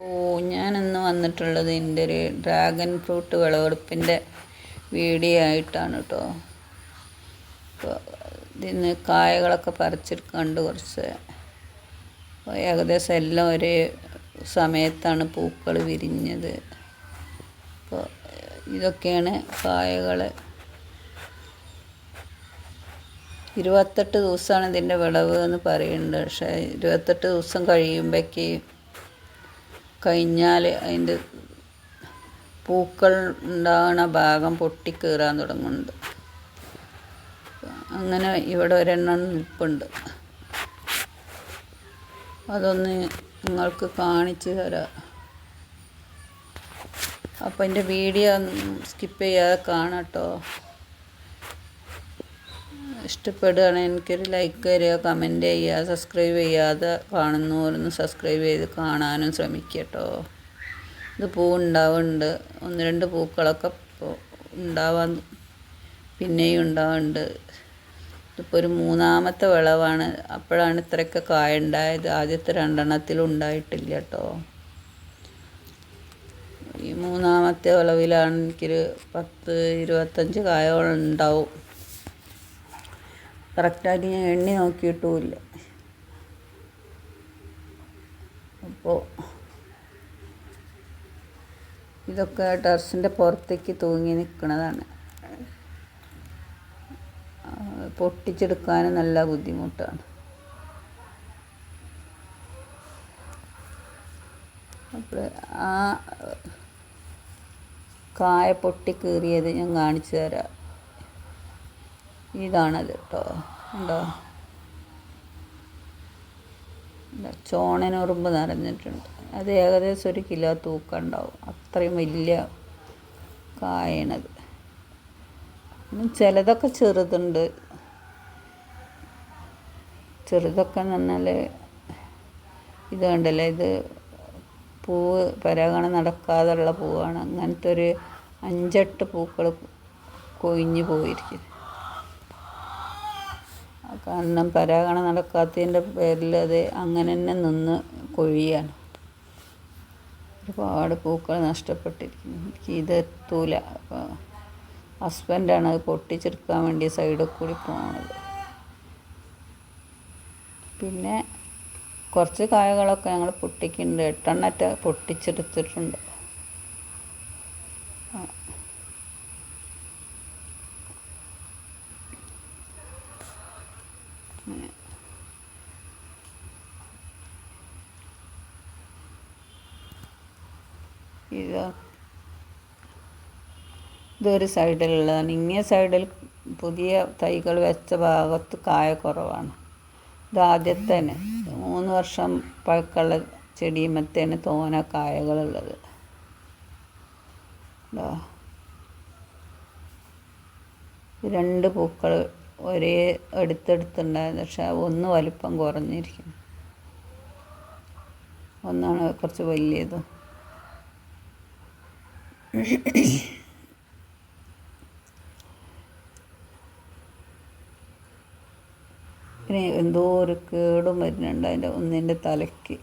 ഓ ഞാനിന്ന് വന്നിട്ടുള്ളത് എന്റെ ഒരു ഡ്രാഗൺ ഫ്രൂട്ട് വിളവെടുപ്പിന്റെ വീഡിയോ ആയിട്ടാണ് കേട്ടോ അപ്പോൾ ഇതിന്ന് കായകളൊക്കെ പറിച്ചെടുക്കാണ്ട് കുറച്ച്. ഏകദേശം എല്ലാം ഒരേ സമയത്താണ് പൂക്കൾ വിരിഞ്ഞത്. അപ്പോൾ ഇതൊക്കെയാണ് കായകൾ. ഇരുപത്തെട്ട് ദിവസമാണ് ഇതിന്റെ വിളവ് എന്ന് പറയുന്നുണ്ട്. പക്ഷേ ഇരുപത്തെട്ട് ദിവസം കഴിയുമ്പോഴേക്ക് കഴിഞ്ഞാൽ അതിന്റെ പൂക്കൾ ഉണ്ടാകുന്ന ഭാഗം പൊട്ടിക്കീറാൻ തുടങ്ങുന്നുണ്ട്. അങ്ങനെ ഇവിടെ ഒരെണ്ണം നിൽപ്പുണ്ട്. അതൊന്ന് നിങ്ങൾക്ക് കാണിച്ചു തരാം. അപ്പം എന്റെ വീഡിയോ സ്കിപ്പ് ചെയ്യാതെ കാണട്ടോ ഇഷ്ടപ്പെടുകയാണെങ്കിൽ എനിക്കൊരു ലൈക്ക് തരിക കമന്റ് ചെയ്യുക സബ്സ്ക്രൈബ് ചെയ്യാതെ കാണുന്നവരൊന്ന് സബ്സ്ക്രൈബ് ചെയ്ത് കാണാനും ശ്രമിക്കുക കേട്ടോ ഇത് പൂ ഉണ്ടാവുന്നുണ്ട് ഒന്ന് രണ്ട് പൂക്കളൊക്കെ ഉണ്ടാവാൻ പിന്നെയും ഉണ്ടാവുന്നുണ്ട്. ഇതിപ്പോൾ ഒരു മൂന്നാമത്തെ വിളവാണ്. അപ്പോഴാണ് ഇത്രയൊക്കെ കായ ഉണ്ടായത് ആദ്യത്തെ രണ്ടെണ്ണത്തിലും ഉണ്ടായിട്ടില്ല കേട്ടോ. ഈ മൂന്നാമത്തെ വിളവിലാണ് എനിക്കൊരു പത്ത് ഇരുപത്തഞ്ച് കായോളം ഉണ്ടാവും കറക്റ്റായിട്ട് ഞാൻ എണ്ണി നോക്കിയിട്ടുമില്ല. അപ്പോൾ ഇതൊക്കെ ടെറസിന്റെ പുറത്തേക്ക് തൂങ്ങി നിൽക്കുന്നതാണ് പൊട്ടിച്ചെടുക്കാനും നല്ല ബുദ്ധിമുട്ടാണ്. അപ്പോൾ ആ കായ പൊട്ടി കീറിയത് ഞാൻ കാണിച്ചു തരാം. ഇതാണത് കേട്ടോ ഉണ്ടോ? ചോണനുറുമ്പ് നിറഞ്ഞിട്ടുണ്ട്. അത് ഏകദേശം ഒരു കിലോ തൂക്കം ഉണ്ടാവും. അത്രയും വലിയ കായണത്. ചിലതൊക്കെ ചെറുതുണ്ട്. ചെറുതൊക്കെ എന്ന് ഇത് കണ്ടല്ലേ? ഇത് പൂവ് പരാഗണം നടക്കാതുള്ള പൂവാണ്. അങ്ങനത്തെ ഒരു അഞ്ചെട്ട് പൂക്കൾ കൊഴിഞ്ഞു പോയിരിക്കും കാരണം പരാഗണം നടക്കാത്തതിന്റെ പേരിൽ അത് അങ്ങനെ തന്നെ നിന്ന് കൊഴിയാണ് ഒരുപാട് പൂക്കൾ നഷ്ടപ്പെട്ടിരിക്കുന്നു. എനിക്ക് ഇതെത്തൂല ഹസ്ബൻഡാണ് അത് പൊട്ടിച്ചെടുക്കാൻ വേണ്ടി സൈഡിൽ കൂടി പോകുന്നത് പിന്നെ കുറച്ച് കായകളൊക്കെ ഞങ്ങൾ പൊട്ടിക്കുന്നുണ്ട്. എട്ടെണ്ണറ്റ പൊട്ടിച്ചെടുത്തിട്ടുണ്ട്. ഇത്. ഇതൊരു സൈഡിലുള്ളതാണ്. ഇങ്ങേ സൈഡിൽ പുതിയ തൈകൾ വെച്ച ഭാഗത്ത് കായ കുറവാണ്. ഇത് ആദ്യത്തെ തന്നെ മൂന്ന് വർഷം പഴക്കമുള്ള ചെടിയുമത്തേന് തോന കായകളുള്ളത്. രണ്ട് പൂക്കൾ ഒരേ അടുത്തടുത്തുണ്ടായിരുന്നു. പക്ഷെ ഒന്ന് വലിപ്പം കുറഞ്ഞിരിക്കും ഒന്നാണ് കുറച്ച് വലിയത്. പിന്നെ എന്തോ ഒരു കേടും വരുന്നുണ്ട് അതിന്റെ ഒന്നിന്റെ തലയ്ക്ക്.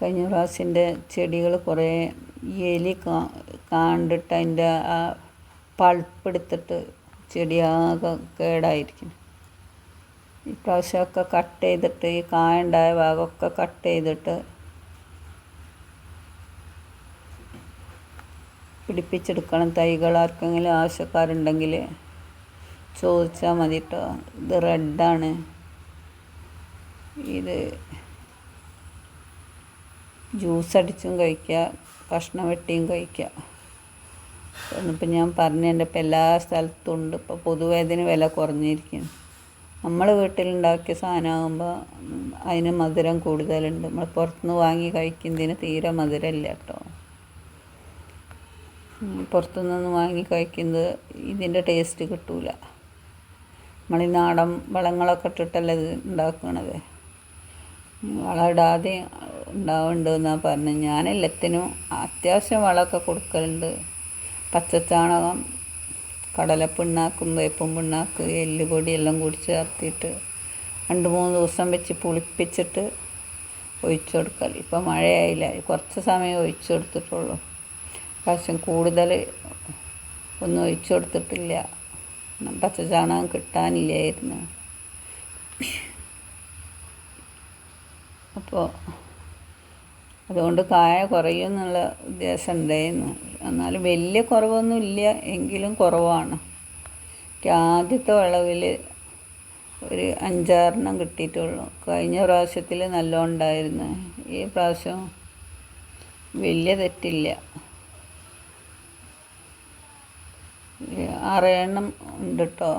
കഴിഞ്ഞ പ്രാവശ്യന്റെ ചെടികൾ കുറേ എലി കാണ്ടിട്ട് അതിന്റെ ആ പൾപ്പ് എടുത്തിട്ട് ചെടിയാകെ കേടായിരിക്കും. ഇപ്രാവശ്യമൊക്കെ കട്ട് ചെയ്തിട്ട് ഈ കായുണ്ടായ ഭാഗമൊക്കെ കട്ട് ചെയ്തിട്ട് പിടിപ്പിച്ചെടുക്കണം. തൈകൾ ആർക്കെങ്കിലും ആവശ്യക്കാരുണ്ടെങ്കിൽ ചോദിച്ചാൽ മതി കേട്ടോ ഇത് റെഡാണ് ഇത് ജ്യൂസ് അടിച്ചും കഴിക്കുക കഷ്ണം വെട്ടിയും കഴിക്കുക. എന്നിപ്പോൾ ഞാൻ പറഞ്ഞു എന്റെ ഇപ്പം എല്ലാ സ്ഥലത്തും ഉണ്ട്. ഇപ്പോൾ പൊതുവെ വില കുറഞ്ഞിരിക്കുന്നു നമ്മൾ വീട്ടിലുണ്ടാക്കിയ സാധനമാകുമ്പോൾ അതിന് മധുരം കൂടുതലുണ്ട്. നമ്മൾ പുറത്തുനിന്ന് വാങ്ങി കഴിക്കുന്നതിന് തീരെ മധുരമില്ല കേട്ടോ. പുറത്തുനിന്ന് വാങ്ങി കഴിക്കുന്നത് ഇതിന്റെ ടേസ്റ്റ് കിട്ടൂല. നമ്മൾ ഈ നാടൻ വളങ്ങളൊക്കെ ഇട്ടിട്ടല്ലേ ഇത് ഉണ്ടാക്കണത്. വളം ഇടാതെ ഉണ്ടാവുന്നുണ്ട് എന്നാണ് പറഞ്ഞത്. ഞാൻ എല്ലാത്തിനും അത്യാവശ്യം വളമൊക്കെ കൊടുക്കലുണ്ട്. പച്ചച്ചാണകം കടലപ്പിണ്ണാക്കും വേപ്പും പിണ്ണാക്ക് എല്ലുപൊടി എല്ലാം കൂടി ചേർത്തിട്ട് രണ്ട് മൂന്ന് ദിവസം വെച്ച് പുളിപ്പിച്ചിട്ട് ഒഴിച്ചു കൊടുക്കൽ ഇപ്പം മഴയായില്ല. കുറച്ച് സമയം ഒഴിച്ചു കൊടുത്തിട്ടുള്ളൂ പ്രാവശ്യം കൂടുതൽ ഒന്നും ഒഴിച്ചു കൊടുത്തിട്ടില്ല പച്ച ചാണകം കിട്ടാനില്ലായിരുന്നു. അപ്പോൾ അതുകൊണ്ട് കായ കുറയും എന്നുള്ള ഉദ്ദേശം ഉണ്ടായിരുന്നു. എന്നാലും വലിയ കുറവൊന്നും ഇല്ല എങ്കിലും കുറവാണ്. എനിക്ക് ആദ്യത്തെ വിളവിൽ ഒരു അഞ്ചാറെണ്ണം കിട്ടിയിട്ടുള്ളൂ. കഴിഞ്ഞ പ്രാവശ്യത്തിൽ നല്ലോണം ഉണ്ടായിരുന്നു. ഈ പ്രാവശ്യം വലിയ തെറ്റില്ല. ആറേഴെണ്ണം ഉണ്ട്? കേട്ടോ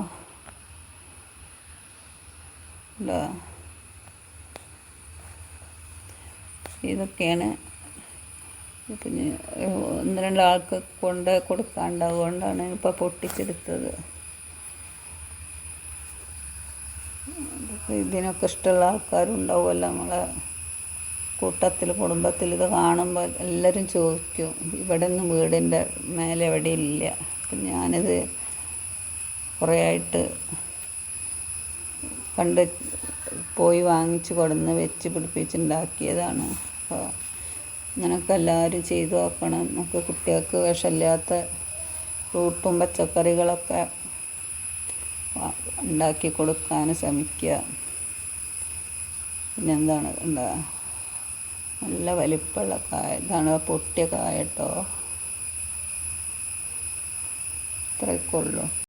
ഇതൊക്കെയാണ് പിന്നെ ഒന്ന് രണ്ടാൾക്ക് കൊണ്ട് കൊടുക്കാണ്ടാവുകൊണ്ടാണ് ഇപ്പോൾ പൊട്ടിച്ചെടുത്തത്. ഇതിനൊക്കെ ഇഷ്ടമുള്ള ആൾക്കാരുണ്ടാവുമല്ലോ നമ്മളെ കൂട്ടത്തിൽ കുടുംബത്തിൽ ഇത് കാണുമ്പോൾ എല്ലാവരും ചോദിക്കും ഇവിടെ നിന്ന് വീടിന്റെ മേലെ എവിടെ ഇല്ല. അപ്പം ഞാനിത് കുറേ ആയിട്ട് കണ്ട് പോയി വാങ്ങിച്ച് കൊടുന്ന് വെച്ച് പിടിപ്പിച്ചുണ്ടാക്കിയതാണ് അപ്പോൾ ഇങ്ങനെയൊക്കെ എല്ലാവരും ചെയ്തു നോക്കണം. നമുക്ക് കുട്ടികൾക്ക് വിഷമില്ലാത്ത ഫ്രൂട്ടും പച്ചക്കറികളൊക്കെ ഉണ്ടാക്കി കൊടുക്കാൻ ശ്രമിക്കുക. പിന്നെന്താണ് എന്താ? നല്ല വലിപ്പമുള്ള കായ ഇതാണ് പൊട്ടിയ കായ കേട്ടോ. ഇത്രയൊക്കെ ഉള്ളൂ.